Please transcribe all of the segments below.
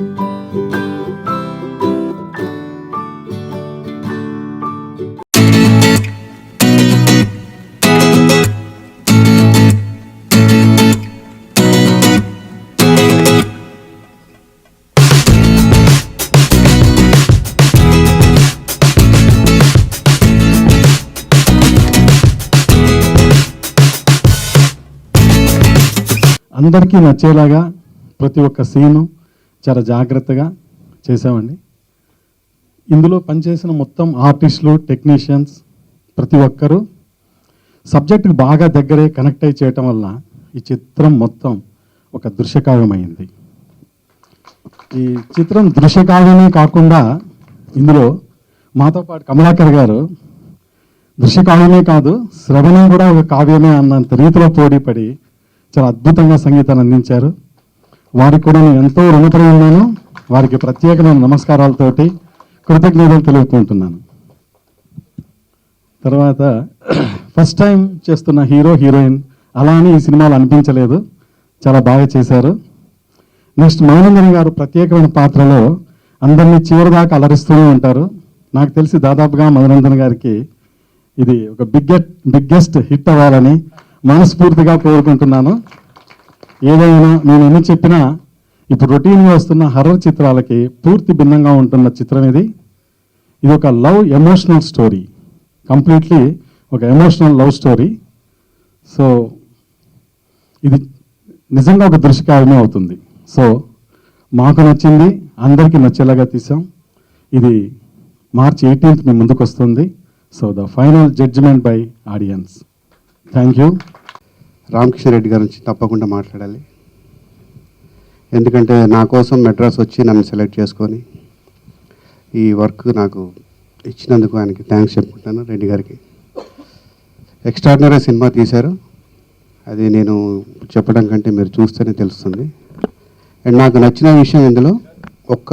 అందరికీ నచ్చేలాగా ప్రతి ఒక్క సీను చాలా జాగ్రత్తగా చేసామండి ఇందులో పనిచేసిన మొత్తం ఆర్టిస్టులు టెక్నీషియన్స్ ప్రతి ఒక్కరూ సబ్జెక్టుకు బాగా దగ్గరే కనెక్ట్ అయి చేయటం వల్ల ఈ చిత్రం మొత్తం ఒక దృశ్యకావ్యమైంది. ఈ చిత్రం దృశ్యకావ్యమే కాకుండా ఇందులో మాతో పాటు కమలాకర్ గారు దృశ్యకావ్యమే కాదు శ్రవణం కూడా ఒక కావ్యమే అన్నంత రీతిలో పోటీపడి చాలా అద్భుతంగా సంగీతాన్ని అందించారు. వారికి కూడా నేను ఎంతో రుణపడి ఉన్నాను. వారికి ప్రత్యేకమైన నమస్కారాలతోటి కృతజ్ఞతలు తెలుపుకుంటున్నాను. తర్వాత ఫస్ట్ టైం చేస్తున్న హీరో హీరోయిన్ అలా అని ఈ సినిమాలు అనిపించలేదు. చాలా బాగా చేశారు. నెక్స్ట్ మౌనందన్ గారు ప్రత్యేకమైన పాత్రలో అందరినీ చివరిదాకా అలరిస్తూనే ఉంటారు. నాకు తెలిసి దాదాపుగా మధునందన్ గారికి ఇది ఒక బిగ్గెట్ బిగ్గెస్ట్ హిట్ అవ్వాలని మనస్ఫూర్తిగా కోరుకుంటున్నాను. ఏదైనా నేను ఎన్ని చెప్పినా ఇప్పుడు రొటీన్గా వస్తున్న హర్రర్ చిత్రాలకి పూర్తి భిన్నంగా ఉంటున్న చిత్రం ఇది ఇది ఒక లవ్ ఎమోషనల్ స్టోరీ. కంప్లీట్లీ ఒక ఎమోషనల్ లవ్ స్టోరీ. సో ఇది నిజంగా ఒక దృశ్యకావ్యమే అవుతుంది. సో మాకు నచ్చింది అందరికీ నచ్చేలాగా తీసాం. ఇది మార్చ్ ఎయిటీన్త్ మీ ముందుకు వస్తుంది so the final judgement by audience. Thank you. Ramakrishna Reddy గారి నుంచి తప్పకుండా మాట్లాడాలి. ఎందుకంటే నా కోసం మెడ్రాస్ వచ్చి నన్ను సెలెక్ట్ చేసుకొని ఈ వర్క్ నాకు ఇచ్చినందుకు ఆయనకి థ్యాంక్స్ చెప్పుకుంటాను రెడ్డి గారికి. ఎక్స్ట్రాడినరీ సినిమా తీశారు. అది నేను చెప్పడం కంటే మీరు చూస్తేనే తెలుస్తుంది. అండ్ నాకు నచ్చిన విషయం ఇందులో ఒక్క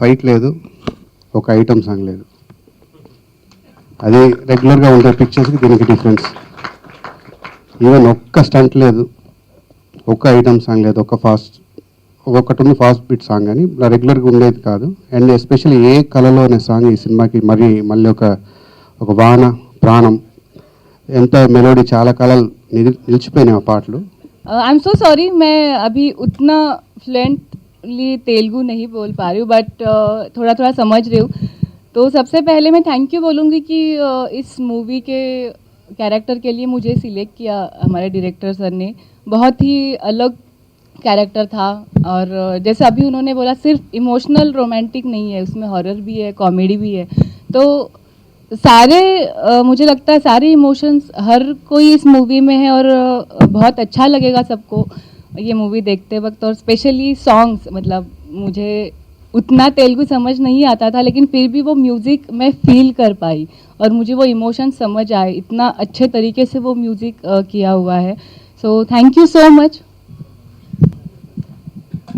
ఫైట్ లేదు ఒక ఐటమ్ సాంగ్ లేదు. అది రెగ్యులర్గా ఉండే పిక్చర్స్కి దీనికి డిఫరెన్స్. ఈవెన్ ఒక్క స్టంట్ లేదు ఒక్క ఐటమ్ సాంగ్ లేదు ఒక్క ఫాస్ట్ ఒక్కొక్కటి ఉంది ఫాస్ట్ బీట్ సాంగ్ అని ఇలా రెగ్యులర్గా ఉండేది కాదు అండ్ ఎస్పెషల్లీ ఏ కళలో అనే సాంగ్ ఈ సినిమాకి మరి మళ్ళీ ఒక ఒక వాన ప్రాణం ఎంత మెలోడీ చాలా కళలు నిలి- నిలిచిపోయినాయి ఆ పాటలు आई एम सो सॉरी मैं अभी उतना फ्लुएंटली तेलुगु नहीं बोल पा रही हूँ बट थोड़ा थोड़ा समझ रही हूँ तो सबसे पहले मैं थैंक यू बोलूँगी कि uh, इस मूवी के कैरेक्टर के लिए मुझे सिलेक्ट किया हमारे डायरेक्टर सर ने। बहुत ही अलग कैरेक्टर था और जैसे अभी उन्होंने बोला सिर्फ़ इमोशनल रोमांटिक नहीं है उसमें हॉरर भी है कॉमेडी भी है। तो सारे अ, मुझे लगता है सारे इमोशंस हर कोई इस मूवी में है और बहुत अच्छा लगेगा सबको ये मूवी देखते वक्त। और स्पेशली सॉन्ग्स मतलब मुझे उतना तेलुगु समझ नहीं आता था लेकिन फिर भी वो म्यूज़िक मैं फील कर पाई और मुझे वो इमोशन समझ आए इतना अच्छे तरीके से वो म्यूज़िक किया हुआ है so thank you so much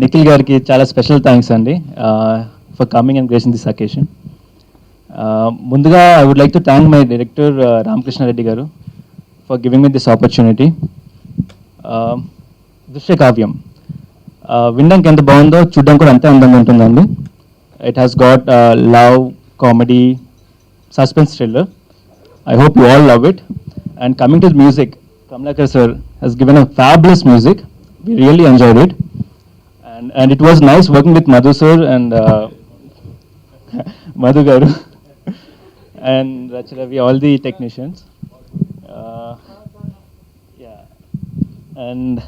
Nikhil గారికి చాలా స్పెషల్ థ్యాంక్స్ అండి for coming and gracing this occasion ముందుగా I would like to thank my director Ramakrishna Reddy garu for giving me this opportunity Drushya Kavyam Uh, వినడానికి ఎంత బాగుందో చూడడానికి కూడా అంతే అందంగా ఉంటుందండి it has got love comedy suspense thriller I hope you all love it. And coming to the music, Kamlakar sir has given a fabulous music. We really enjoyed it. And, and it was nice working with Madhu sir and uh, Madhu Garu and Racharavi, all the technicians. Uh, yeah. And